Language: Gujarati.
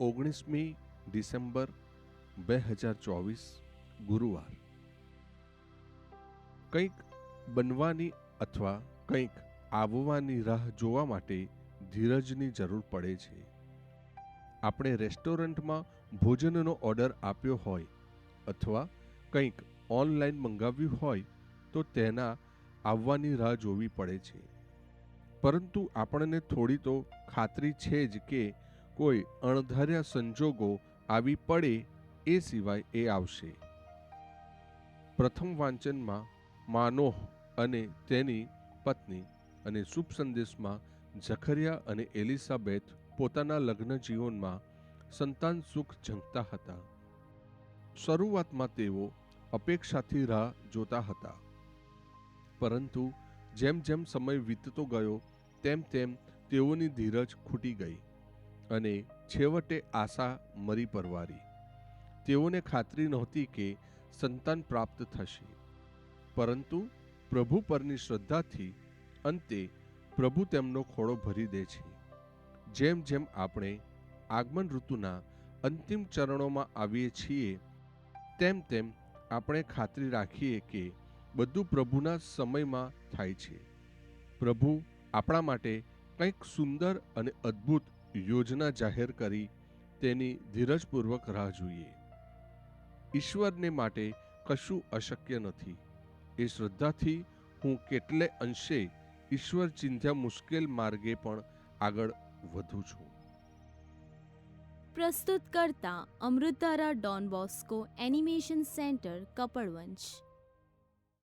ઓગણીસમી ડિસેમ્બર બે હજાર ચોવીસ ગુરુવાર. કંઈક બનવાની અથવા કંઈક આવવાની રાહ જોવા માટે ધીરજની જરૂર પડે છે. આપણે રેસ્ટોરન્ટમાં ભોજનનો ઓર્ડર આપ્યો હોય અથવા કંઈક ઓનલાઈન મંગાવ્યું હોય તો તેના આવવાની રાહ જોવી પડે છે. પરંતુ આપણને થોડી તો ખાતરી છે જ કે કોઈ અણધાર્યા સંજોગો આવી પડે એ સિવાય એ આવશે. પ્રથમ વાંચનમાં માનોહ અને તેની પત્ની અને શુભ સંદેશમાં જખરિયા અને એલિઝાબેથ પોતાના લગ્ન જીવનમાં સંતાન સુખ ઝંકતા હતા. શરૂઆતમાં તેઓ અપેક્ષાથી રાહ જોતા હતા. પરંતુ જેમ જેમ સમય વીતતો ગયો, તેમ તેમ તેઓની ધીરજ ખૂટી ગઈ. અને છેવટે આશા મરી પરવારી. તેઓને ખાતરી નહોતી કે સંતાન પ્રાપ્ત થશે. પરંતુ પ્રભુ પરની શ્રદ્ધાથી અંતે પ્રભુ તેમનો ખોળો ભરી દે છે. જેમ જેમ આપણે આગમન ઋતુના અંતિમ ચરણોમાં આવીએ છીએ, તેમ તેમ આપણે ખાતરી રાખીએ કે બધું પ્રભુના સમયમાં થાય છે. પ્રભુ આપણા માટે કંઈક સુંદર અને અદ્ભુત યોજના જાહેર કરી તેની ધીરજપૂર્વક રાહ જોઈએ. ઈશ્વરને માટે કશું અશક્ય નથી. એ શ્રદ્ધાથી હું કેટલે અંશે ઈશ્વર ચિંધ્યા મુશ્કેલ માર્ગે પણ આગળ વધું છું. પ્રસ્તુત કરતા અમૃતારા Don Bosco animation centre, Kapadvanj.